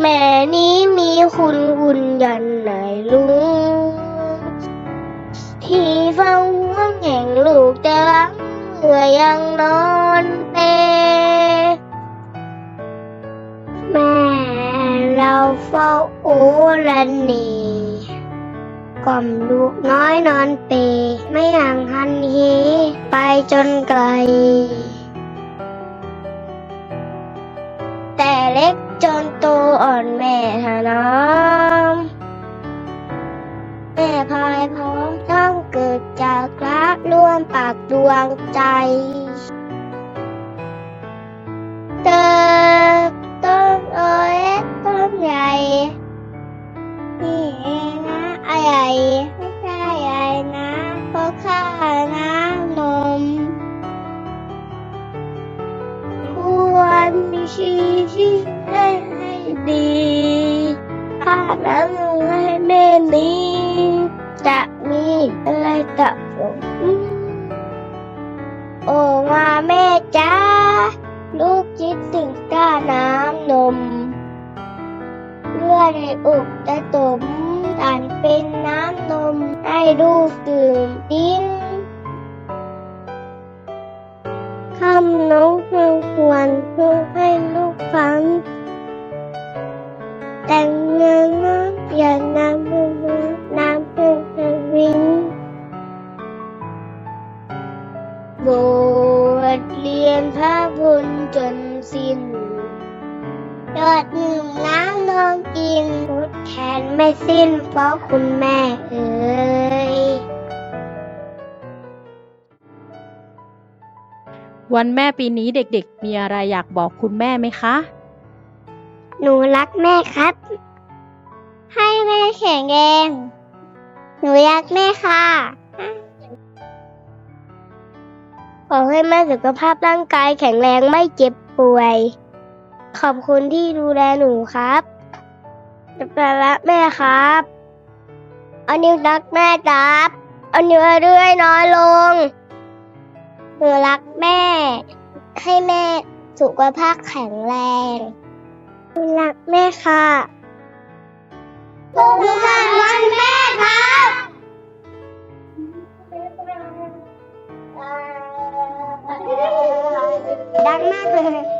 แม่นี้มีคุณอุ่นยันไหนลุง ที่เฝ้าห่วงแห่งลูกแต่รักเหนื่อยังนอนเปรแม่เราเฝ้าโอละนีกล่อมลูกน้อยนอนเปรไม่ห่างหันเหไปจนไกล อ่อนแม่ถนอม แม่พายพร้อมต้องเกิดจากรักร่วมปากดวงใจ ถ้านั้นให้แม่นี้จะมีอะไรกับผมโอ้มาแม่จ้าลูกคิดถึงก้าน้ำนมเลือดในอกจะตมตันเป็นน้ำนมให้ลูกดื่มดิ้นคำน้องเพื่อควรเพื่อให้ลูกฟัง เรียนพระบุญจนสิ้นยอดหนึ่งน้ำนองกินทดแทนไม่สิ้นเพราะคุณแม่เอ๋ยวันแม่ปีนี้เด็กๆ มีอะไรอยากบอกคุณแม่ไหมคะ หนูรักแม่ครับ ให้แม่แข็งแรง หนูรักแม่ค่ะ ขอให้แม่สุขภาพร่างกายแข็งแรงไม่เจ็บป่วย ขอบคุณที่ดูแลหนูครับจะรักแม่ครับอานิ้วรักแม่ครับอานิ้วเรื่อยน้อยลง หนูรักแม่ ให้แม่สุขภาพแข็งแรงรักแม่ค่ะ ดังมากเลย